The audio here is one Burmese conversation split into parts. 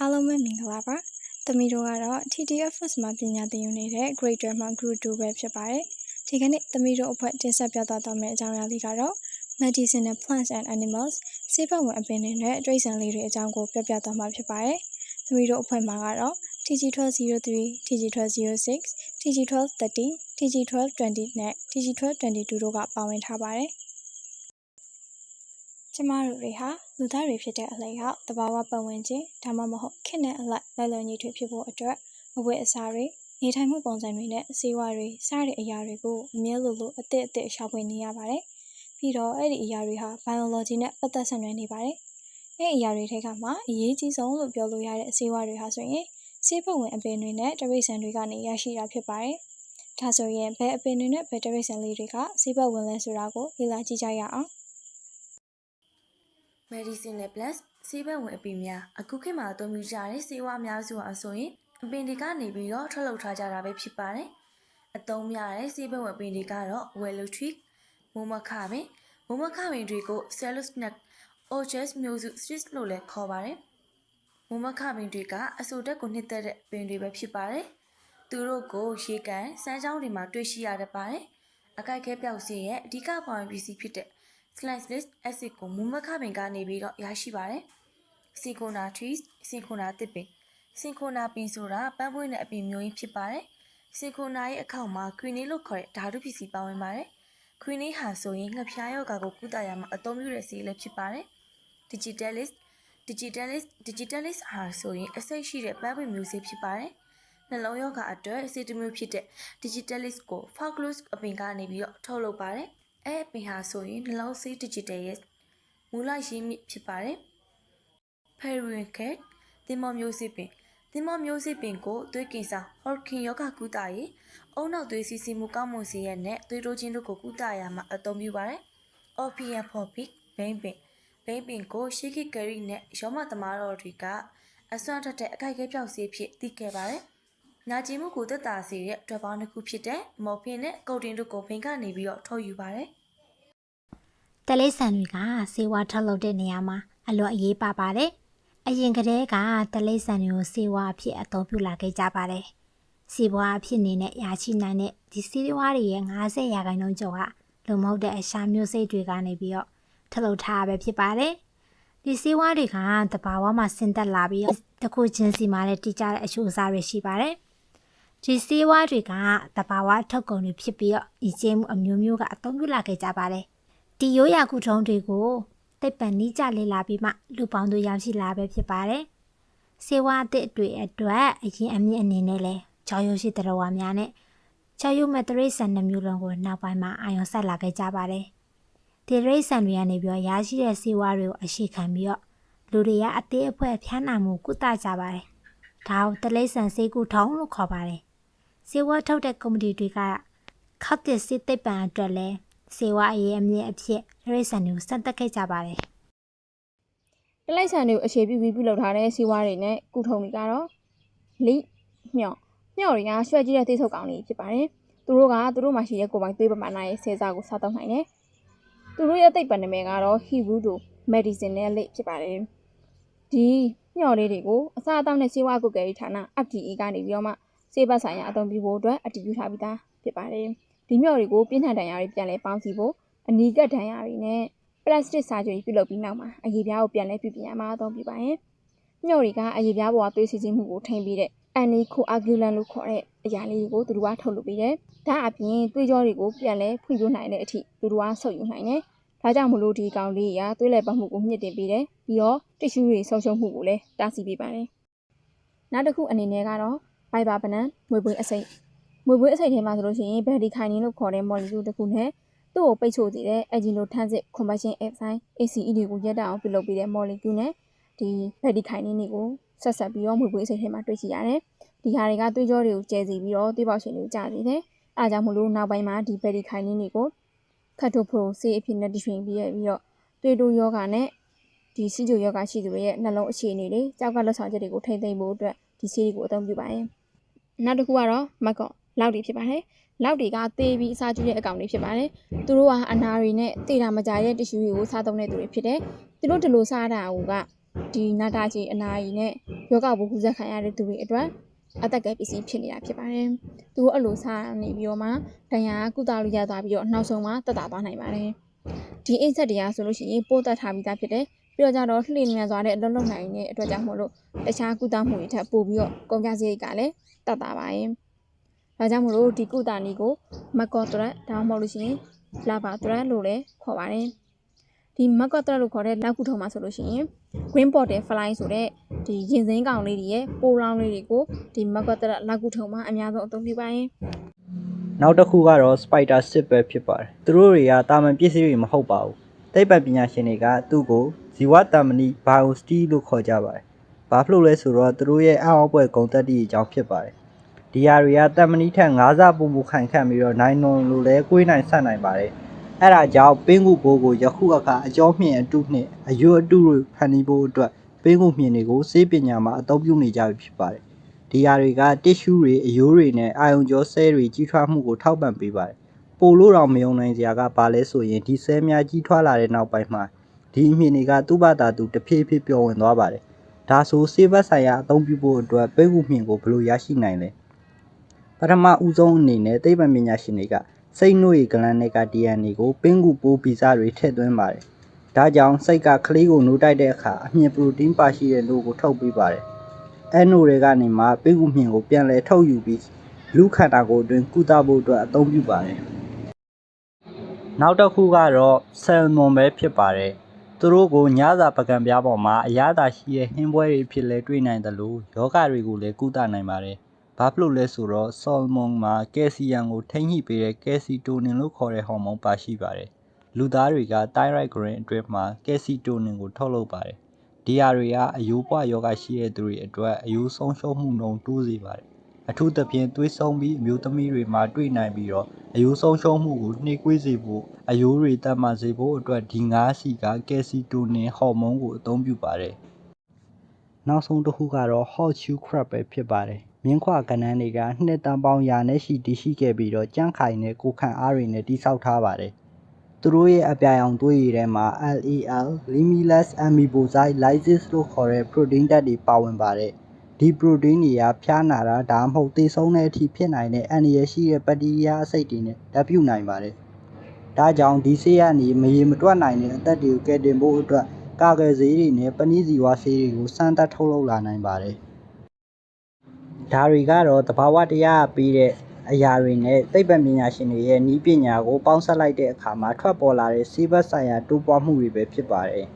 အားလုံးပဲမင်္ဂလာပါ။သမီးတို့ကတော့ TTF First မှာပညာသင်ယူနေတဲ့ Grade 12မှာ Group 2ပဲဖြစ်ပါတယ်။ဒီကနေ့သမီးတို့အဖွဲ့တင်ဆက်ပြသသွားမယ့်အကြောင်းအရာလေးကတော့ Medicinal Plants and Animals ဆေးဘက်ဝင်အပင်တွေနဲ့တိရစ္ဆာန်လေးတွေအကြောင်းကိုပြပြသွားမှာဖြစ်ပါတယ်။သမီးတို့အဖွဲ့မှာကတော့ TG1203, TG1206, TG1230, TG1220 နဲ့ TG1222 တို့ကပါဝင်ထားပါတယ်။ ကျမတို့တွေဟာလူသားတွေဖြစ်တဲ့အလျောက်တဘာဝပတ်ဝန်းကျင်ဒါမှမဟုတ်ခေတ်နဲ့အလိုက်လက်လွန်ညီထွေဖြစ်ဖို့အတွက်အဝတ်အစားတွေနေထိုင်မှုပုံစံတွေနဲ့စေဝါတွေစားတဲ့အရာတွေကိုအမြဲလိုလိုအသစ်အသစ်ရှာဖွေနေရပါတယ်။ပြီးတော့အဲ့ဒီအရာတွေဟာ biology နဲ့ပတ်သက်ဆက်နွယ်နေပါတယ်။အဲ့ဒီအရာတွေထဲကမှအရေးကြီးဆုံးလို့ပြောလို့ရတဲ့စေဝါတွေဟာဆိုရင်ဆေးဘဝင်အပင်တွေနဲ့တရိတ်ဆန်တွေကနေရရှိတာဖြစ်ပါတယ်။ဒါဆိုရင်ဘယ်အပင်တွေနဲ့ဘယ်တရိတ်ဆန်လေးတွေကဆေးဘဝင်လဲဆိုတာကိုလေ့လာကြည့်ကြရအောင်။ medicinal plants ဆေးဘက်ဝင်အပင်များအခုခေတ်မှာအသုံးပြုကြတဲ့ဆေးဝါးအများစုဟာဆိုရင်အပင်တွေကနေပြီးတော့ထုတ်လုပ်ထားကြတာပဲဖြစ်ပါတယ်။အသုံးများတဲ့ဆေးဘက်ဝင်အပင်တွေကတော့ willow tree, မိုးမခပင်မိုးမခပင်တွေကို cellus nut, orchards မျိုးစု sticks လို့လည်းခေါ်ပါတယ်။မိုးမခပင်တွေကအဆိုတက်ကိုနှစ်သက်တဲ့ပင်တွေပဲဖြစ်ပါတယ်။သူတို့ကိုရေကန်စမ်းချောင်းတွေမှာတွေ့ရှိရတတ်ပါတယ်။အကိုက်ခဲပြောက်စီရဲ့အဓိကပါဝင်ပစ္စည်းဖြစ်တဲ့ salicylic acid ကိုမူမခပင်ကနေပြီးတော့ရရှိပါတယ်။ Cinchona trees, Cinchona သစ်ပင် Cinchona ပင်ဆိုတာပန်းပွင့်တဲ့အပင်မျိုးရင်းဖြစ်ပါတယ်။ Cinchona ရဲ့အခေါက်မှာ quinine လို့ခေါ်တဲ့ဓာတုပစ္စည်းပါဝင်ပါတယ်။ quinine ဟာဆိုရင်ငှက်ဖျားရောဂါကိုကုသရမှာအသုံးပြုတဲ့ဆေးလည်းဖြစ်ပါတယ်။ Digitalis Digitalis Digitalis ဟာဆိုရင်အဆိပ်ရှိတဲ့ပန်းပွင့်မျိုးစေ့ဖြစ်ပါတယ်။နှလုံးရောဂါအတွက်ဆေးတစ်မျိုးဖြစ်တဲ့ Digitalis ကို Foulclose အပင်ကနေပြီးတော့ထုတ်လုပ်ပါတယ်။ အဲအပင်ဟာဆိုရင်နှလုံးဆေး Digital ရဲ့မူလရင်းမြစ်ဖြစ်ပါတယ်။ Periwinkle သင်္ဘောမျိုးစေ့ပင်သင်္ဘောမျိုးစေ့ပင်ကိုသွေးကင်ဆာဟော်ကင်ယောဂကုသရေးအုံနောက်သွေးစီးစီးမှုကောင်းမွန်စေရတဲ့သွေးတိုးခြင်းတို့ကိုကုသရမှာအသုံးပြုပါတယ်။ Opium poppy ဘိန်းပင်ဘိန်းပင်ကိုရှေးခေတ်ဂရီနဲ့ရောမသမားတော်တွေကအစွမ်းထက်တဲ့အခိုက်အခဲပြောက်စေးဖြစ်သိခဲ့ပါတယ်။နာကျင်မှုကိုသက်သာစေတဲ့အတွက်ပေါင်းတစ်ခုဖြစ်တဲ့မော်ဖင်နဲ့ကုတ်တင်တို့ကိုဘိန်းကနေပြီးတော့ထုတ်ယူပါတယ်။ တလိษံတွေကစေဝါထုတ်လုပ်တဲ့နေရာမှာအလွန်အရေးပါပါတယ်။အရင်ကတည်းကတလိษံတွေကိုစေဝါအဖြစ်အသုံးပြုလာခဲ့ကြပါတယ်။စေဝါအဖြစ်နေနဲ့ရရှိနိုင်တဲ့ဒီစေဝါတွေရဲ့90ရာခိုင်နှုန်းကျော်ကလုံမဟုတ်တဲ့အရှာမျိုးစိတ်တွေကနေပြီးတော့ထုတ်လုပ်ထားပဲဖြစ်ပါတယ်။ဒီစေဝါတွေကတဘာဝမှာဆင်းသက်လာပြီးတော့တစ်ခုချင်းစီမှာလည်းတိကျတဲ့အချိုးအစားတွေရှိပါတယ်။ဒီစေဝါတွေကတဘာဝထုတ်ကုန်တွေဖြစ်ပြီးတော့ဤကျင်းမှုအမျိုးမျိုးကအသုံးပြုလာခဲ့ကြပါတယ်။ ဒီရိုးရာကုထုံးတွေကိုသိပ္ပံနိကြလေ့လာပြီးမှလူပေါင်းတို့ရောက်ရှိလာပဲဖြစ်ပါတယ်။စေဝါအသစ်တွေအတွက်အရင်အမြင့်အနေနဲ့လဲချော်ရုပ်ရှိတရဝါများနဲ့ချော်ရုပ်မတရိษံနှမျိုးလုံးကိုနောက်ပိုင်းမှာအာရုံစိုက်လာခဲ့ကြပါတယ်။ဒီရိษံတွေကနေပြီးရရှိတဲ့စေဝါတွေကိုအရှိခံပြီးတော့လူတွေကအသေးအဖွဲဖျားနာမှုကုသကြပါတယ်။ဒါကိုတလိษံစေကုထုံးလို့ခေါ်ပါတယ်။စေဝါထုတ်တဲ့ကုမ္ပဏီတွေကခေတ်သစ်စစ်သိပ္ပံအတွက်လဲ စေဝါအရေးအမြင့်အဖြစ်ရိษံတွေကိုစက်တက်ခဲ့ကြပါတယ်တလိုက်ဆန်တွေကိုအခြေပြုပြီးပြုလုပ်ထားတဲ့စီးဝါးတွေနဲ့ကုထုံတွေကတော့လိမျော့မျော့တွေကရွှဲကြီးတဲ့သိဆုပ်ကောင်တွေဖြစ်ပါတယ်သူတို့ကသူတို့မှာရှိတဲ့ကိုယ်ပိုင်သွေးပမာဏရဲ့ဆဲစားကိုစားသုံးနိုင်တယ်သူတို့ရဲ့သိပ္ပံနာမည်ကတော့ Hibudo Medicinal လေးဖြစ်ပါတယ်ဒီမျော့လေးတွေကိုအစားအသောက်နဲ့စေဝါကုတ်ကဲရေးဌာန FDA ကနေပြီးတော့မှစေဘတ်ဆိုင်ရာအသုံးပြုဖို့အတွက်အတည်ပြုထားပြီးသားဖြစ်ပါတယ် ဒီမျော့တွေကိုပြင်းထန်ဒဏ်ရာတွေပြန်လဲပေါင်းစီဖို့အနီးကပ်ဒဏ်ရာတွေနဲ့ပလတ်စတစ်ဆာဂျရီပြုလုပ်ပြီးနောက်မှာအရေးပြားကိုပြန်လဲပြုပြင်ရမှာအသုံးပြုပါရင်ညှော်တွေကအရေးပြားပေါ်ကသွေးစီစီမှုကိုထိန်းပြီးတဲ့အန်နီကိုအာဂူလန်လို့ခေါ်တဲ့အရာလေးကိုသူတို့ကထုတ်လုပ်ပြီးတယ်။ဒါအပြင်သွေးကြောတွေကိုပြန်လဲဖွင့်ပြနိုင်တဲ့အထိသူတို့ကဆုပ်ယူနိုင်တယ်။ဒါကြောင့်မလို့ဒီကောင်လေးကသွေးလဲပတ်မှုကိုမြင့်တင်ပေးတယ်။ပြီးတော့တ िश ူးတွေဆုံးရှုံးမှုကိုလည်းတားဆီးပေးပါတယ်။နောက်တစ်ခုအနေနဲ့ကတော့ဘိုင်ဘာဘနန်မွေပွေးအစိတ် မွေပွေးအစိတ်ထဲမှာဆိုလို့ရှိရင်ဘယ်ဒီခိုင်နင်းလို့ခေါ်တဲ့မော်လီကျူးတစ်ခုနဲ့သူ့ကိုပိတ်ဆို့စေတဲ့ aginotensin combustion enzyme ACE တွေကိုရက်တအောင်ပြုလုပ်ပြီးတဲ့ molecule နဲ့ဒီ bradykinin တွေကိုဆက်ဆက်ပြီးတော့မွေပွေးစိတ်ထဲမှာတွေ့ရှိရတယ်။ဒီဟာတွေကသွေးကြောတွေကိုကျဲစီပြီးတော့သွေးပေါက်ရှင်တွေကိုကျစေတယ်။အဲဒါကြောင့်မလို့နောက်ပိုင်းမှာဒီ bradykinin တွေကို catopro ဆေးအဖြစ်နဲ့တည်ရှင်ပြီးရပြီးတော့သွေးတိုးယောဂနဲ့ဒီစီဂျိုယောဂရှိသူတွေရဲ့နှလုံးအခြေအနေတွေကြောက်ကလက်ဆောင်ချက်တွေကိုထိမ့်သိမ့်ဖို့အတွက်ဒီဆေးတွေကိုအသုံးပြုပါရင်နောက်တစ်ခုကတော့မက်ကော့ လောက်တွေဖြစ်ပါတယ်။လောက်တွေကသေပြီးအစာကျွေးတဲ့အကောင်တွေဖြစ်ပါတယ်။သူတို့ကအနာတွေနဲ့တေတာမကြတဲ့တ िश ူတွေကိုစားသုံးတဲ့သူတွေဖြစ်တယ်။သူတို့ဒီလိုစားတာကဒီနာတာကြီးအနာကြီးနဲ့ယောဂဘုကူးဆက်ခံရတဲ့သူတွေအတွက်အသက်ကယ်ပစ္စည်းဖြစ်နေတာဖြစ်ပါတယ်။သူတို့အဲ့လိုစားနေပြီးတော့မှဒဏ်ရာကုသလို့ရသွားပြီးတော့နောက်ဆုံးမှတက်တာသွားနိုင်ပါတယ်။ဒီအိတ်ဆက်တရားဆိုလို့ရှိရင်ပို့တက်ထားပြီးသားဖြစ်တယ်။ပြီးတော့ကြတော့လှိမြန်စွာနဲ့အလုံးလုံးနိုင်တဲ့အတွက်ကြောင့်မို့လို့တခြားကုသမှုတွေထပ်ပို့ပြီးတော့ကုန်ကြစရိတ်ကလည်းတက်တာပါရဲ့။ ဒါကြောင့်မို့လို့ဒီကုသနည်းကိုမက်ကော့တရက်ဒါမှမဟုတ်လို့ရှိရင်လာဘာတရက်လို့လည်းခေါ်ပါတယ်။ဒီမက်ကော့တရက်လို့ခေါ်တဲ့နောက်ကုထုံးမှာဆိုလို့ရှိရင် green bottle fly ဆိုတဲ့ဒီရင်စင်းကောင်လေးတွေရဲ့ပိုလောင်းလေးတွေကိုဒီမက်ကတ်တရလောက်ကုထုံမှာအများဆုံးအသုံးပြုပါရင်နောက်တစ်ခုကတော့ Spider 6ပဲဖြစ်ပါတယ်သူတို့တွေကတာမန်ပစ္စည်းတွေမဟုတ်ပါဘူးသိပ္ပံပညာရှင်တွေကသူ့ကိုဇီဝတမ္မဏိ BioSteel လို့ခေါ်ကြပါတယ်ဘာဖြစ်လို့လဲဆိုတော့သူတို့ရဲ့အောက်အပွဲဂုံတက်တီအကြောင်းဖြစ်ပါတယ် ဒီဟာတွေကတမ္မဏိထက်၅ဆပုံပုံခိုင်ခန့်ပြီးတော့နိုင်နွန်လိုလဲကွေးနိုင်ဆက်နိုင်ပါတယ်အဲ့ဒါကြောင့်ပင်းကူဘိုးကိုယခုအခါအကျော်မြင့်အတုနှင့်အယွတ်အတုတွေဖန်တီးဖို့အတွက်ပင်းကူမြင့်တွေကိုစေးပညာမှာအသုံးပြုနေကြပြီဖြစ်ပါတယ်ဒီဟာတွေကတစ်ရှူးတွေအယိုးတွေနဲ့အာယုံကြောဆဲတွေကြီးထွားမှုကိုထောက်ပံ့ပေးပါတယ်။ပိုလို့တော့မယုံနိုင်စရာကဘာလဲဆိုရင်ဒီဆဲများကြီးထွားလာတဲ့နောက်ပိုင်းမှာဒီအမြင်တွေကသူ့ဘာသာသူတဖြည်းဖြည်းပျော်ဝင်သွားပါတယ်။ဒါဆိုစေဘတ်ဆိုင်ရာအသုံးပြုဖို့အတွက်ပဲကူမြင်ကိုဘယ်လိုရရှိနိုင်လဲ။ ပထမဦးဆုံးအနေနဲ့သိပ္ပံပညာရှင်တွေကစိတ်နှွေကလန်တွေက DNA ကိုပင်းကူပိုးဗီဇတွေထည့်သွင်းပါတယ်။ဒါကြောင့်စိတ်ကကလေးကိုနှိုးတိုက်တဲ့အခါအမြင်ပရိုတင်းပါရှိတဲ့လို့ကိုထုတ်ပေးပါတယ်။အဲနိုတွေကနေမှပိတ်ကူမြင်ကိုပြန်လဲထုတ်ယူပြီးလူခန္ဓာကိုယ်အတွင်းကုသဖို့အတွက်အသုံးပြုပါတယ်။နောက်တစ်ခုကတော့ဆယ်မွန်ပဲဖြစ်ပါတယ်။သူတို့ကိုညစာပကံပြားပေါ်မှာအရသာရှိတဲ့ဟင်းပွဲတွေဖြစ်လဲတွေ့နိုင်တယ်လို့ယောဂတွေကိုလည်းကုသနိုင်ပါတယ်။ ဘာဖြစ်လို့လဲဆိုတော့ဆော်မွန်မှာကယ်ဆီယမ်ကိုထိန်းညှိပေးတဲ့ကယ်ဆီတိုနင်လို့ခေါ်တဲ့ဟော်မုန်းပါရှိပါတယ်။လူသားတွေက thyroid gland အတွင်းမှာကယ်ဆီတိုနင်ကိုထုတ်လုပ်ပါတယ်။ဒီဟာတွေကအယိုးပွားယောဂရှိတဲ့သူတွေအတွက်အယိုးဆုံးရှုံးမှုနှုန်းတိုးစေပါတယ်။အထူးသဖြင့်သွေးဆုံးပြီးအမျိုးသမီးတွေမှာတွေ့နိုင်ပြီးတော့အယိုးဆုံးရှုံးမှုကိုနှေးကွေးစေဖို့အယိုးတွေတတ်မှစေဖို့အတွက်ဒီငါးစီကကယ်ဆီတိုနင်ဟော်မုန်းကိုအသုံးပြုပါတယ်။နောက်ဆုံးတစ်ခုကတော့ hot chew crab ပဲဖြစ်ပါတယ်။ မြင်းခွာကနန်းတွေကနှစ်တန်ပေါင်းရာနဲ့ရှိတည်ရှိခဲ့ပြီးတော့ကြန့်ခိုင်တဲ့ကိုယ်ခံအားတွေနဲ့တိစောက်ထားပါတယ်။သူတို့ရဲ့အပြာရောင်သွေးရည်ထဲမှာ LAL Limitless Amoebocyte Lysis လို့ခေါ်တဲ့ protein ဓာတ်တွေပါဝင်ပါတယ်။ဒီ protein တွေကဖျားနာတာဒါမှမဟုတ်သေဆုံးတဲ့အထိဖြစ်နိုင်တဲ့အန္တရာယ်ရှိတဲ့ဘက်တီးရီးယားအဆိပ်တွေနဲ့ဓာတ်ပြုနိုင်ပါတယ်။ဒါကြောင့်ဒီဆေးကနေမရေမတွက်နိုင်တဲ့အသက်တွေကိုကယ်တင်ဖို့အတွက်ကာကွယ်ဆေးတွေနဲ့ပဏိစီဝါဆေးတွေကိုစမ်းသပ်ထုတ်လုပ်လာနိုင်ပါတယ်။ ဒါတွေကတော့တဘာဝတရားကပေးတဲ့အရာတွေနဲ့သိပ္ပံပညာရှင်တွေရဲ့နည်းပညာကိုပေါင်းစပ်လိုက်တဲ့အခါမှာထွက်ပေါ်လာတဲ့ဆေးဘက်ဆိုင်ရာတိုးပွားမှုတွေပဲဖြစ်ပါတယ်။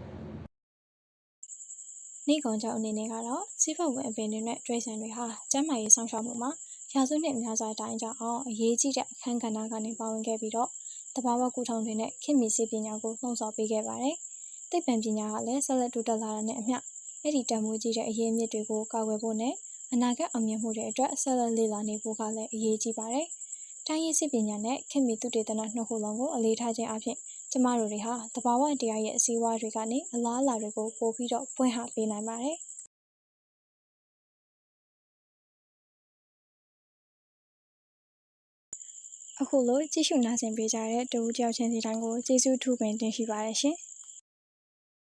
နေ့ကောင်ကြောင့်အနေနဲ့ကတော့စီးပွားဝင်အပင်တွေနဲ့တွဲဆန်တွေဟာကျန်းမာရေးဆောင်ရှောက်မှုမှာရာစုနှစ်များစွာတိုင်ကြအောင်အရေးကြီးတဲ့အခန်းကဏ္ဍကနေပါဝင်ခဲ့ပြီးတော့တဘာဝကူထုံတွေနဲ့ခင်မီစီပညာကိုလှုံ့ဆော်ပေးခဲ့ပါတယ်။သိပ္ပံပညာကလည်းဆက်လက်တိုးတက်လာတာနဲ့အမျှအဲ့ဒီတန်ဖိုးကြီးတဲ့အရေးအမြစ်တွေကိုကာကွယ်ဖို့နဲ့ အနာဂတ်အောင်မြင်မှုတွေအတွက်ဆက်လက်လေ့လာနေဖို့ကလည်းအရေးကြီးပါတယ်။တိုင်းရင်းစစ်ပညာနဲ့ခင်မီသုတေသနနှစ်ခုလုံးကိုအလေးထားခြင်းအပြင်ကျမတို့တွေဟာတဘာဝတရားရဲ့အစည်းအဝါးတွေကနေအလားအလာတွေကိုပို့ပြီးတော့ဖွင့်ဟပေးနိုင်ပါတယ်။အခုလိုကြည့်ရှုနားဆင်ပေးကြတဲ့တဦးတယောက်ချင်းစီတိုင်းကိုကျေးဇူးထူးပင်တင်ရှိပါတယ်ရှင်။